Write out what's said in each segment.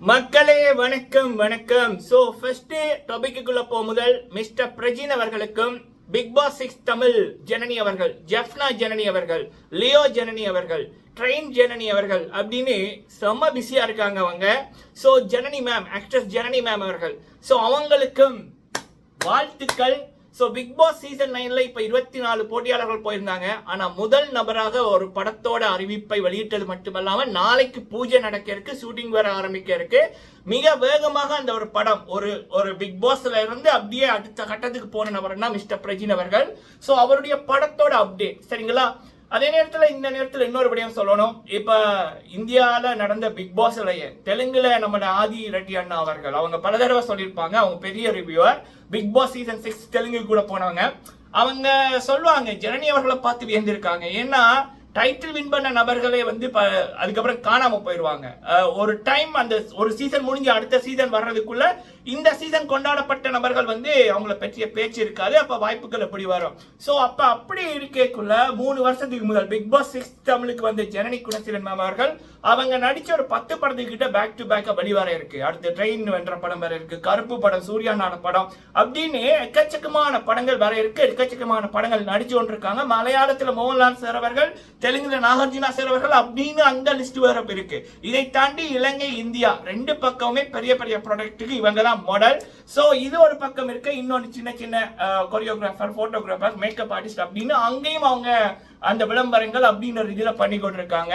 மக்களே வணக்கம் வணக்கம். சோ ஃபர்ஸ்ட் டாபிக்குள்ள போ முதல் மிஸ்டர் பிரஜின் அவர்களுக்கும் Bigg Boss six Tamil Janani அவர்கள் ஜெஃப்னா ஜனனி அவர்கள் லியோ ஜனனி அவர்கள் ட்ரெயின் ஜனனி அவர்கள் அப்படின்னு செம்ம பிஸியா இருக்காங்க அவங்க. So Janani ma'am actress Janani ma'am அவர்கள். சோ அவங்களுக்கும் வாழ்த்துக்கள். ஸோ பிக் பாஸ் சீசன் நைன்ல இப்போ இருபத்தி நாலு போட்டியாளர்கள் போயிருந்தாங்க. ஆனால் முதல் நபராக ஒரு படத்தோட அறிவிப்பை வெளியிட்டது மட்டுமல்லாமல் நாளைக்கு பூஜை நடக்க இருக்கு ஷூட்டிங் வர ஆரம்பிக்க இருக்கு மிக வேகமாக அந்த ஒரு படம் ஒரு ஒரு பிக் பாஸ்ல இருந்து அப்படியே அடுத்த கட்டத்துக்கு போன நபர்னா மிஸ்டர் பிரஜின் அவர்கள். ஸோ அவருடைய படத்தோட அப்டேட் சரிங்களா? அதே நேரத்தில் இந்த நேரத்தில் இன்னொரு விடயம் சொல்லணும். இப்போ இந்தியாவில் நடந்த பிக் பாஸ்லயே தெலுங்குல நம்ம ஆதி ரெட்டி அண்ணா அவர்கள் அவங்க பல தடவை சொல்லியிருப்பாங்க. அவங்க பெரிய reviewer Bigg Boss season six Telugu கூட போனவங்க அவங்க சொல்லுவாங்க ஜனனி அவர்களை பார்த்து வியந்திருக்காங்க. ஏன்னா டைட்டில் வின் பண்ண நபர்களே வந்து ப- அதுக்கப்புறம் காணாம போயிடுவாங்க ஒரு டைம் அந்த ஒரு சீசன் முடிஞ்சு அடுத்த சீசன் வர்றதுக்குள்ள இந்த சீசன் கொண்டாடப்பட்ட நபர்கள் வந்து அவங்கள பற்றிய பேச்சு இருக்காது அப்போ வாய்ப்புகள் எப்படி வரும்? ஸோ அப்போ அப்படி இருக்கேக்குள்ள மூணு வருஷத்துக்கு முதல் பிக் பாஸ் சிக்ஸ் தமிழுக்கு வந்த ஜனனி குணசீலன் மேம் அவர்கள் அவங்க நடிச்ச ஒரு பத்து படத்துக்கிட்ட பேக் டு பேக்காக வெளிவர இருக்கு. அடுத்து ட்ரெயின் வென்ற படம் வர இருக்கு கருப்பு படம் சூர்யானான படம் அப்படின்னு எக்கச்சக்கமான படங்கள் வர இருக்கு. எக்கச்சக்கமான படங்கள் நடிச்சு கொண்டிருக்காங்க. மலையாளத்தில் மோகன்லால் சார் அவர்கள் தெலுங்குல நாகார்ஜுனா சார் அவர்கள் அப்படின்னு அந்த லிஸ்ட் வேற இருக்கு. இதை தாண்டி இலங்கை இந்தியா ரெண்டு பக்கமுமே பெரிய பெரிய ப்ராடக்ட்டுக்கு இவங்க தான் மாடல் ஸோ இது ஒரு பக்கம் இருக்க. இன்னொன்று சின்ன சின்ன கொரியோகிராஃபர் ஃபோட்டோகிராஃபர் மேக்கப் ஆர்டிஸ்ட் அப்படின்னு அங்கேயும் அவங்க அந்த விளம்பரங்கள் அப்படின்ற இதுல பண்ணி கொண்டிருக்காங்க.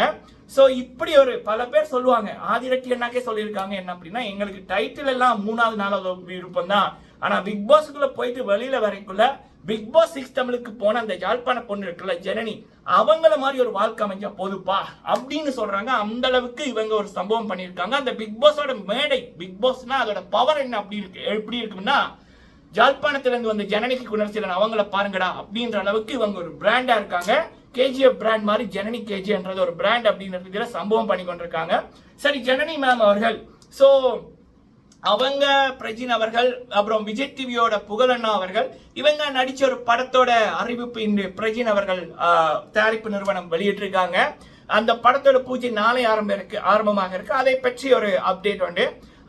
சோ இப்படி ஒரு பல பேர் சொல்லுவாங்க. ஆதிரட்டி அண்ணாக்கே சொல்லியிருக்காங்க. என்ன அப்படின்னா எங்களுக்கு டைட்டில் எல்லாம் மூணாவது நாலாவது விருப்பம் தான் ஆனா பிக் பாஸ்க்குள்ள போயிட்டு வெளியில வரைக்குள்ள பிக் பாஸ் சிக்ஸ் தமிழுக்கு போன அந்த யாழ்ப்பாண பொண்ணு இருக்குல்ல ஜனனி அவங்கள மாதிரி ஒரு வாழ்க்கை அமைஞ்சா போதுப்பா அப்படின்னு சொல்றாங்க. அந்த அளவுக்கு இவங்க ஒரு சம்பவம் பண்ணியிருக்காங்க. அந்த பிக் பாஸோட மேடை பிக் பாஸ்னா அதோட பவர் என்ன அப்படி இருக்கு எப்படி இருக்கும்னா ஜாழ்ப்பாணத்திலிருந்து வந்த ஜனனிக்கு குணர்ச்சியலன் அவங்கள பாருங்கடா அப்படின்ற அளவுக்கு இவங்க ஒரு பிராண்டா இருக்காங்க. கேஜிஎஃப் பிராண்ட் மாதிரி ஜனனி கேஜிஎன்றது ஒரு பிராண்ட் அப்படின்றதுல சம்பவம் பண்ணி கொண்டிருக்காங்க. சரி ஜனனி மேம் அவர்கள் ஸோ அவங்க பிரஜின் அவர்கள் அப்புறம் விஜய் டிவியோட புகழண்ணா அவர்கள் இவங்க நடிச்ச ஒரு படத்தோட அறிவிப்பு இன்று பிரஜின் அவர்கள் தயாரிப்பு நிறுவனம் வெளியிட்டிருக்காங்க. அந்த படத்தோட பூஜை நாளை ஆரம்ப இருக்கு ஆரம்பமாக இருக்கு. அதை பற்றி ஒரு அப்டேட் உண்டு.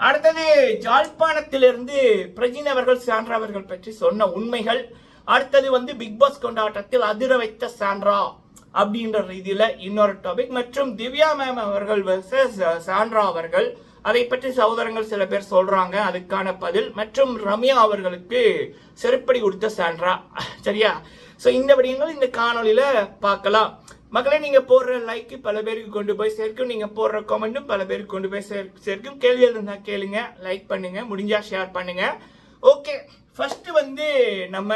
அடுத்தது ஜாழ்ப்பாணத்திலிருந்து பிரஜின் அவர்கள் சாண்ட்ரா அவர்கள் பற்றி சொன்ன உண்மைகள். அடுத்தது வந்து பிக் பாஸ் கொண்டாட்டத்தில் அதிர வைத்த சாண்ட்ரா அப்படின்ற ரீதியில இன்னொரு டாபிக் மற்றும் திவ்யா மேம் அவர்கள் சாண்ட்ரா அவர்கள் அதை பற்றி சகோதரங்கள் சில பேர் சொல்றாங்க. அதுக்கான பதில். மற்றும் ரம்யா அவர்களுக்கு செருப்படி கொடுத்த சாண்ட்ரா. சரியா? ஸோ இந்த விடயங்கள் இந்த காணொலியில பார்க்கலாம். மக்களே நீங்க போடுற லைக் பல பேருக்கு கொண்டு போய் சேர்க்கும். நீங்க போடுற கமெண்ட்டும் பல பேருக்கு கொண்டு போய் சேர் சேர்க்கும். கேள்வி இருந்தா கேளுங்க. லைக் பண்ணுங்க. முடிஞ்சா ஷேர் பண்ணுங்க. ஓகே ஃபர்ஸ்ட் வந்து நம்ம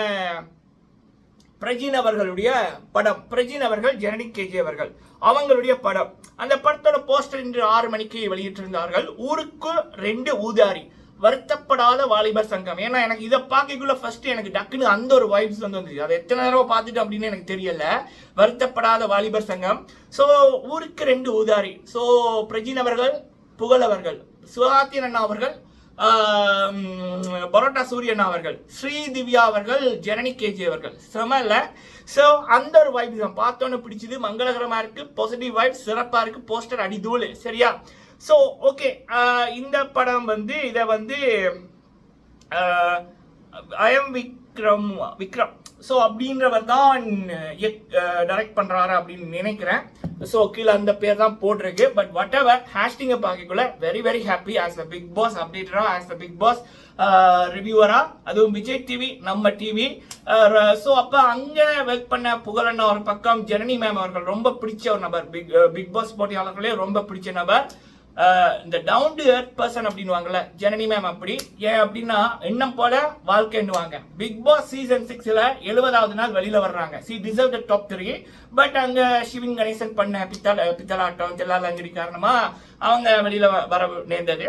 பிரஜின் அவர்களுடைய படம். பிரஜின் அவர்கள் ஜெனடிக் கேஜி அவர்கள். அவங்களுடைய படம். அந்த படத்தோட போஸ்டர் இன்று ஆறு மணிக்கு வெளியிட்டிருந்தார்கள். ஊருக்கு ரெண்டு ஊதாரி. வருத்தப்படாத வாலிபர் சங்கம். ஏன்னா எனக்கு இதை பார்க்கக்குள்ள ஃபர்ஸ்ட் எனக்கு டக்குன்னு அந்த ஒரு வைப்ஸ் வந்து வந்துச்சு அதை எத்தனை தடவை பார்த்துட்டு அப்படின்னு எனக்கு தெரியல. வருத்தப்படாத வாலிபர் சங்கம். ஸோ ஊருக்கு ரெண்டு ஊதாரி. ஸோ பிரஜின் அவர்கள் புகழ் அவர்கள் சிவகார்த்தியன் அண்ணா அவர்கள் பரோட்டா சூரியன் அவர்கள் ஸ்ரீ திவ்யா அவர்கள் ஜனனி கேஜி அவர்கள் செமல ஸோ அந்த ஒரு வைப் தான் பார்த்தோன்னு பிடிச்சது மங்களகரமாக இருக்குது பாசிட்டிவ் வைப் சிறப்பாக இருக்குது போஸ்டர் அடிதூள் சரியா ஸோ ஓகே இந்த படம் வந்து இதை வந்து ஐஎம் விக்ரம் விக்ரம் ஸோ அப்படின்றவர் தான் டைரக்ட் பண்ணுறாரு அப்படின்னு நினைக்கிறேன். ஸோ கீழே அந்த பேர் தான் போட்டிருக்கு. பட் வாட் எவர் ஹேஷ்டிங்கை பார்க்கக்குள்ள very very happy as a Bigg Boss அப்டேட்டராக as a Bigg Boss ரிவ்யூவரா அதுவும் விஜய் டிவி நம்ம டிவி ஸோ அப்போ அங்கே ஒர்க் பண்ண புகழண்ணா ஒரு பக்கம் ஜெனனி மேம் அவர்கள் ரொம்ப பிடிச்ச ஒரு நபர். பிக் பிக் பாஸ் போட்டியாளர்களே ரொம்ப பிடிச்ச நபர். இந்த டவுன் டு எர்த் பர்சன் அப்படின்வாங்கல்ல ஜனனி மேம் அப்படி. ஏன் அப்படின்னா எண்ணம் போல வாழ்க்கைன்னுவாங்க. பிக் பாஸ் சீசன் சிக்ஸ்ல எழுபதாவது நாள் வெளியில வர்றாங்க. She deserve the top three but அங்க சிவின் கணேசன் பண்ண பித்தள பித்தலாட்டம் செல்லாலங்கடி காரணமா அவங்க வெளியில வ- வர நேர்ந்தது.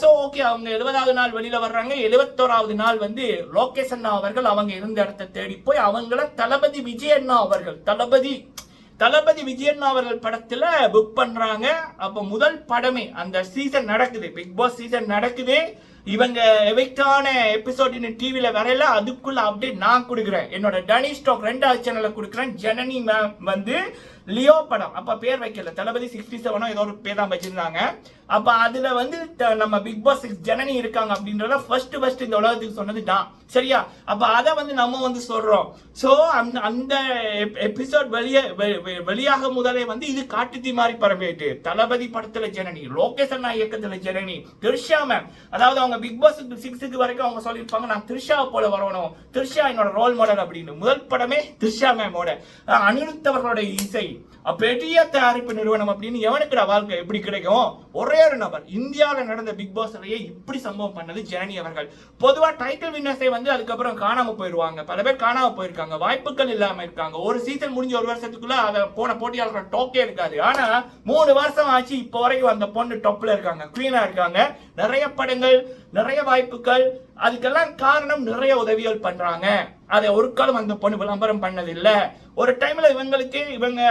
ஸோ ஓகே அவங்க எழுபதாவது நாள் வெளியில வர்றாங்க. எழுபத்தோராவது நாள் வந்து லோகேஷ் அண்ணா அவர்கள் அவங்க இருந்த இடத்த தேடி போய் அவங்கள தளபதி விஜய் அண்ணா அவர்கள் தளபதி தளபதி விஜயண்ணா அவர்கள் படத்துல புக் பண்றாங்க. அப்ப முதல் படமே அந்த சீசன் நடக்குது. பிக் பாஸ் சீசன் நடக்குது. இவங்க எவைக்கான எபிசோட் இன்னும் டிவில வரையில. அதுக்குள்ள அப்டேட் நான் கொடுக்குறேன். என்னோட டனி ஸ்டாக் ரெண்டாவது சேனல்ல கொடுக்குறேன். ஜனனி மேம் வந்து லியோ படம். அப்போ பேர் வைக்கல. தளபதி சிக்ஸ்டி செவனோ ஏதோ ஒரு பேர் தான் வச்சிருந்தாங்க. அப்போ அதில் வந்து த- நம்ம பிக் பாஸ் சிக்ஸ் ஜனனி இருக்காங்க அப்படின்றத ஃபர்ஸ்ட் ஃபர்ஸ்ட் இந்த உலகத்துக்கு சொன்னது தான் சரியா? அப்போ அதை வந்து நம்ம வந்து சொல்கிறோம் ஸோ அந்த அந்த எபிசோட் வெளியே வெ- வெ- வெளியாக முதலே வந்து இது காட்டுத்தி மாதிரி பரவிட்டு. தளபதி படத்துல ஜனனி லோகேஷ் அண்ணா இயக்கத்துல ஜனனி த்ரிஷா மேம் அதாவது அவங்க பிக் பாஸ் சிக்ஸுக்கு வரைக்கும் அவங்க சொல்லியிருப்பாங்க நான் த்ரிஷாவை போல வரணும். த்ரிஷா என்னோட ரோல் மாடல் அப்படின்னு. முதல் படமே த்ரிஷா மேமோட அஹ் அனிருத் அவர்களோட இசை. பெரிய தயாரிப்பு நிறுவனம் அப்படின்னு எவனுக்குடா வாழ்க்கை எப்படி கிடைக்கும்? ஒரே ஒரு நபர். இந்தியாவில் நடந்த பிக் பாஸ்லயே இப்படி சம்பவம் பண்ணது ஜனனி அவர்கள். பொதுவா டைட்டில் வின்னர்ஸை வந்து அதுக்கப்புறம் காணாம போயிருவாங்க. பல பேர் காணாம போயிருக்காங்க. வாய்ப்புகள் இல்லாம இருக்காங்க. ஒரு சீசன் முடிஞ்ச ஒரு வருஷத்துக்குள்ள அதை போன போட்டியாளர்கள் டோக்கே இருக்காது. ஆனா மூணு வருஷம் ஆச்சு. இப்போ வரைக்கும் அந்த பொண்ணு டொப்ல இருக்காங்க. குவீனா இருக்காங்க. நிறைய படங்கள் நிறைய வாய்ப்புகள். அதுக்கெல்லாம் காரணம் நிறைய உதவிகள் பண்றாங்க. அதை ஒரு காலம் அந்த பொண்ணு விளம்பரம் பண்ணதில்ல. ஒரு டைம்ல இவங்களுக்கு இவங்க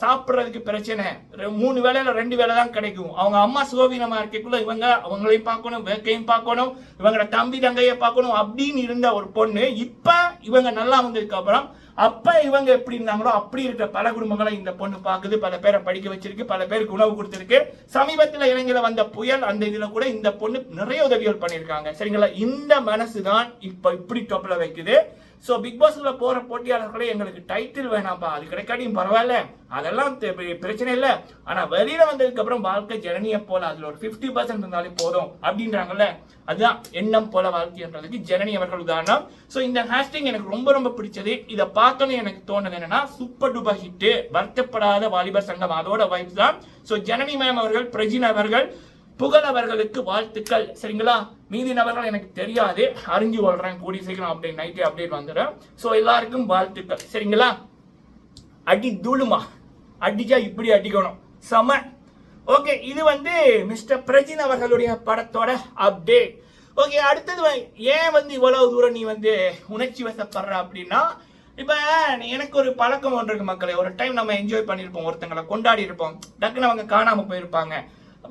சாப்பிட்றதுக்கு பிரச்சனை. ரெ- மூணு வேளையில ரெண்டு வேலை தான் கிடைக்கும். அவங்க அம்மா சுகவீனமா இருக்கக்குள்ள இவங்க அவங்களையும் பார்க்கணும் வேக்கையும் பார்க்கணும் இவங்களோட தம்பி தங்கையை பார்க்கணும் அப்படின்னு இருந்த ஒரு பொண்ணு இப்ப இவங்க நல்லா வந்ததுக்கு அப்புறம் அப்ப இவங்க எப்படி இருந்தாங்களோ அப்படி இருக்கிற பல குடும்பங்களை இந்த பொண்ணு பார்க்குது. பல பேரை படிக்க வச்சிருக்கு பல பேருக்கு உணவு கொடுத்துருக்கு. சமீபத்தில் இலங்கையில வந்த புயல் அந்த இதில் கூட இந்த பொண்ணு நிறைய உதவிகள் பண்ணியிருக்காங்க. சரிங்களா? இந்த மனசு தான் இப்போ இப்படி டொப்பில் வைக்குது. ஸோ பிக் பாஸ்ல போற போட்டியாளர்களே எங்களுக்கு டைட்டில் வேணாம்ப்பா அது கிடைக்காட்டியும் பரவாயில்ல. அதெல்லாம் பிரச்சனை இல்லை. ஆனா வெளியில வந்ததுக்கு அப்புறம் வாழ்க்கை ஜனனியை போல அதுல ஒரு 50% பர்சன்ட் இருந்தாலே போதும் அப்படின்றாங்கல்ல. அதுதான் எண்ணம் போல வாழ்க்கைன்றதுக்கு ஜனனி அவர்கள் உதாரணம். ஸோ இந்த ஹேஷ்டிங் எனக்கு ரொம்ப ரொம்ப பிடிச்சது. இதை பார்த்தோன்னே எனக்கு தோணுது என்னன்னா சூப்பர் டூபர் ஹிட் வருத்தப்படாத வாலிபர் சங்கம். அதோட வைஃப் தான். ஸோ ஜனனி மேம் அவர்கள் பிரஜின் அவர்கள் புகழவர்களுக்கு வாழ்த்துக்கள். சரிங்களா? மீதி நபர்கள் எனக்கு தெரியாது. அறிஞ்சு கொள்றேன் கூடி சீக்கிரம் அப்டேட் நைட்டே அப்டேட் வந்துடும். ஸோ எல்லாருக்கும் வாழ்த்துக்கள். சரிங்களா? அடி தூளுமா. அடிச்சா இப்படி அடிக்கணும். செம. ஓகே இது வந்து மிஸ்டர் பிரஜின் அவர்களுடைய படத்தோட அப்டேட் ஓகே அடுத்தது ஏன் வந்து இவ்வளவு தூரம் நீ வந்து உணர்ச்சி வசப்படுற அப்படின்னா இப்போ எனக்கு ஒரு பழக்கம் ஒன்று இருக்கு மக்களே. ஒரு டைம் நம்ம என்ஜாய் பண்ணியிருப்போம். ஒருத்தங்களை கொண்டாடி இருப்போம் டக்குன்னு அவங்க காணாமல் போயிருப்பாங்க.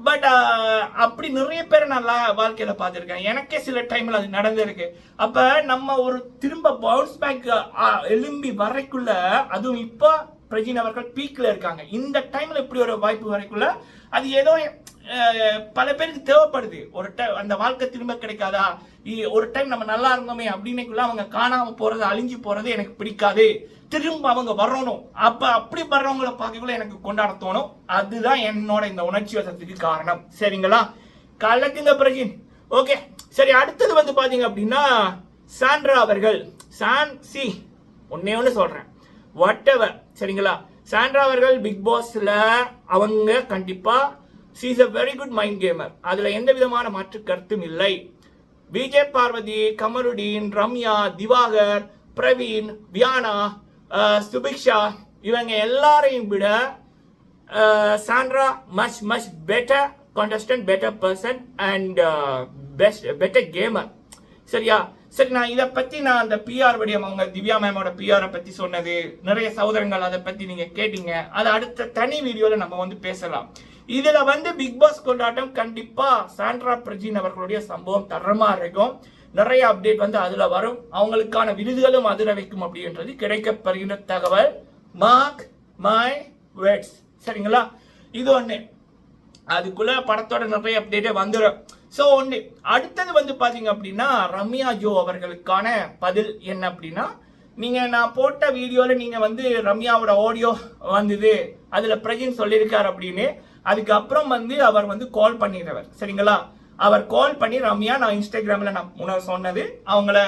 பட் uh, அப்படி நிறைய பேர் நல்லா வாழ்க்கையில் வாழ்க்கையில பார்த்துருக்கேன். எனக்கே சில டைம்ல அது நடந்திருக்கு. அப்ப நம்ம ஒரு திரும்ப பவுன்ஸ் பேக் எலும்பி வரைக்குள்ள அதுவும் இப்போ பிரஜின் அவர்கள் பீக்ல இருக்காங்க. இந்த டைம்ல இப்படி ஒரு வாய்ப்பு வரைக்குள்ள அது ஏதோ பல பேருக்கு தேவைப்படுது. ஒரு டைம் அந்த வாழ்க்கை திரும்ப கிடைக்காதா? இ- ஒரு டைம் நம்ம நல்லா இருந்தோமே அப்படின்னுக்குள்ள அவங்க காணாம போறது அழிஞ்சு போறது எனக்கு பிடிக்காது. திரும்ப அவங்க வரணும். அப்ப அப்படி வர்றவங்கள பார்க்கக்குள்ள எனக்கு கொண்டாட தோணும் அதுதான் என்னோட இந்த உணர்ச்சி வசத்துக்கு காரணம். சரிங்களா? கலக்குங்க பிரஜின். ஓகே. சரி அடுத்தது வந்து பாத்தீங்க அப்படின்னா சாண்ட்ரா அவர்கள். சான் சி. ஒன்னே ஒன்று சொல்றேன். வாட் எவர் சரிங்களா? சாண்ட்ரா அவர்கள் பிக் பாஸ்ல அவங்க கண்டிப்பா she's a very good mind gamer அதுல எந்த விதமான மாற்று கருத்தும் இல்லை. விஜய் பார்வதி கமருடீன் ரம்யா திவாகர் பிரவீன் வியானா சுபிக்ஷா இவங்க எல்லாரையும் விட Sandra much much better contestant better person and best better gamer சரியா? சரி நான் இதை பற்றி நான் அந்த பிஆர் வடிவம் அவங்க திவ்யா மேமோட பிஆரை பற்றி சொன்னது நிறைய சகோதரங்கள் அதை பற்றி நீங்கள் கேட்டீங்க. அது அடுத்த தனி வீடியோவில் நம்ம வந்து பேசலாம். இதில் வந்து பிக் பாஸ் கொண்டாட்டம் கண்டிப்பாக சாண்ட்ரா பிரஜின் அவர்களுடைய சம்பவம் தரமாக இருக்கும். நிறைய அப்டேட் வந்து அதுல வரும். அவங்களுக்கான விருதுகளும் அதிர வைக்கும் அப்படின்றது கிடைக்கப்படுகின்ற தகவல். மார்க் மை வேர்ட்ஸ் சரிங்களா? இது ஒண்ணு. அதுக்குள்ள படத்தோட நிறைய அப்டேட்டே வந்துடும் ஸோ ஒன்று அடுத்தது வந்து பாத்தீங்க அப்படின்னா ரம்யா ஜோ அவர்களுக்கான பதில் என்ன அப்படின்னா நீங்க நான் போட்ட வீடியோல நீங்க வந்து ரம்யாவோட ஆடியோ வந்தது. அதுல பிரஜின் சொல்லியிருக்காரு அப்படின்னு. அதுக்கப்புறம் வந்து அவர் வந்து கால் பண்ணிடுறவர் சரிங்களா? அவர் கால் பண்ணி ரம்யா நான் இன்ஸ்டாகிராமில் நான் முன்ன சொன்னது. அவங்கள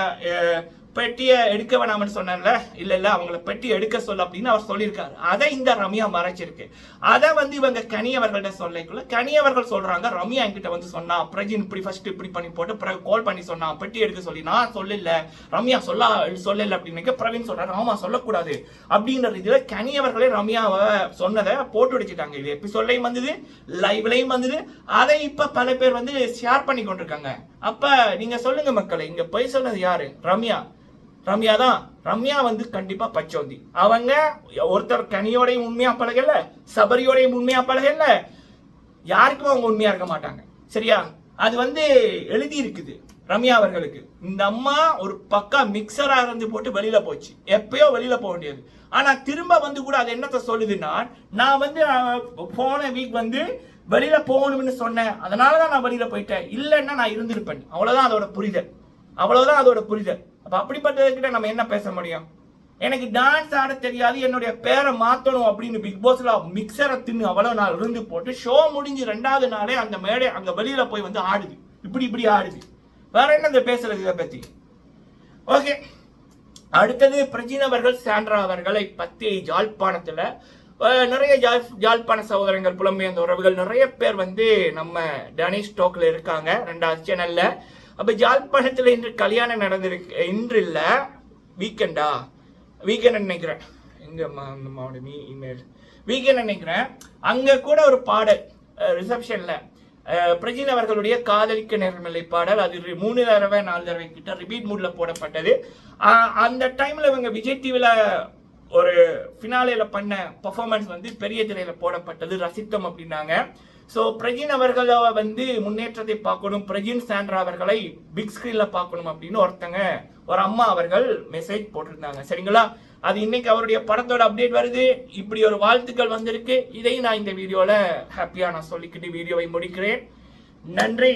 பெட்டியை எடுக்க வேணாம்னு சொன்னேன்ல? இல்ல இல்ல அவங்கள பெட்டி எடுக்க சொல்ல அப்படின்னு அவர் சொல்லியிருக்காரு. அதை இந்த ரம்யா மறைச்சிருக்கு. அதை வந்து இவங்க கனியவர்கள்ட்ட சொல்லிக்குள்ள கனியவர்கள் சொல்கிறாங்க சொல்றாங்க ரம்யா என்கிட்ட வந்து சொன்னா பிரஜின் இப்படி ஃபர்ஸ்ட் இப்படி பண்ணி போட்டு பிறகு கால் பண்ணி சொன்னா பெட்டி எடுக்க சொல்லி நான் சொல்லல ரம்யா சொல்ல சொல்லல அப்படின்னு பிரவீன் சொல்றாரு ஆமா சொல்லக்கூடாது. அப்படின்ற இதுல கனியவர்களே ரம்யாவை சொன்னதை போட்டு வச்சுட்டாங்க இது எபிசோட்லையும் வந்தது லைவ்லையும் வந்தது. அதை இப்ப பல பேர் வந்து ஷேர் பண்ணி கொண்டிருக்காங்க. அப்ப நீங்க சொல்லுங்க மக்களை இங்க போய் சொன்னது யாரு? ரம்யா. ரம்யா தான். ரம்யா வந்து கண்டிப்பா பச்சோந்தி. அவங்க ஒருத்தர் கனியோடையும் உண்மையா பழகல சபரியோடையும் உண்மையா பழகல யாருக்கும் அவங்க உண்மையா இருக்க மாட்டாங்க. சரியா? அது வந்து எழுதி இருக்குது ரம்யா அவர்களுக்கு. இந்த அம்மா ஒரு பக்கா மிக்சரா இருந்து போட்டு வெளியில போச்சு. எப்பயோ வெளியில போக வேண்டியது. ஆனா திரும்ப வந்து கூட அது என்னத்தை சொல்லுதுன்னா நான் வந்து போன வீக் வந்து வெளியில போகணும்னு சொன்னேன். அதனாலதான் நான் வெளியில போயிட்டேன். இல்லைன்னா நான் இருந்திருப்பேன். அவ்வளவுதான் அதோட புரிதல். அவ்வளவுதான் அதோட புரிதல். அப்போ அப்படிப்பட்டதுக்கிட்ட நம்ம என்ன பேச முடியும்? எனக்கு டான்ஸ் ஆட தெரியாது என்னுடைய பேரை மாத்தணும் அப்படின்னு பிக் பாஸில் மிக்சரை தின்னு அவ்வளோ நாள் இருந்து போட்டு ஷோ முடிஞ்சு ரெண்டாவது நாளே அந்த மேடை அங்கே வெளியில் போய் வந்து ஆடுது. இப்படி இப்படி ஆடுது. வேற என்ன இந்த பேசுறது இதை பற்றி ஓகே அடுத்தது பிரஜின் அவர்கள் சாண்ட்ரா அவர்களை பற்றி ஜாழ்ப்பாணத்தில் நிறைய ஜாழ் ஜாழ்ப்பாண சகோதரங்கள் புலம்பெயர்ந்த உறவுகள் நிறைய பேர் வந்து நம்ம டனிஷ் ஸ்டோக்கில் இருக்காங்க. ரெண்டாவது சேனலில் அப்போ ஜாழ்ப்பாணத்துல இன்று கல்யாணம் நடந்திருக்கு இன்று இல்லை வீக்கெண்டா வீக்கெண்ட் நினைக்கிறேன். எங்க மாவோட மீ இமெயில் வீக்கெண்ட் நினைக்கிறேன். அங்கே கூட ஒரு பாடல் ரிசப்ஷனில் பிரஜின் அவர்களுடைய காதலிக்க நேர்மலை பாடல். அது மூணு தடவை நாலு தடவை கிட்ட ரிபீட் மூடில் போடப்பட்டது. அந்த டைமில் இவங்க விஜய் டிவியில் ஒரு ஃபினாலேயில் பண்ண பர்ஃபார்மன்ஸ் வந்து பெரிய திரையில் போடப்பட்டது. ரசித்தம் அப்படின்னாங்க. ஸோ பிரஜின் அவர்களை வந்து முன்னேற்றத்தை பார்க்கணும். பிரஜின் சாண்ட்ரா அவர்களை பிக் ஸ்கிரீன்ல பார்க்கணும் அப்படின்னு ஒருத்தங்க ஒரு அம்மா அவர்கள் மெசேஜ் போட்டிருந்தாங்க. சரிங்களா? அது இன்னைக்கு அவருடைய படத்தோட அப்டேட் வருது. இப்படி ஒரு வாழ்த்துக்கள் வந்திருக்கு. இதையும் நான் இந்த வீடியோவில் ஹாப்பியாக நான் சொல்லிக்கிட்டு வீடியோவை முடிக்கிறேன். நன்றி.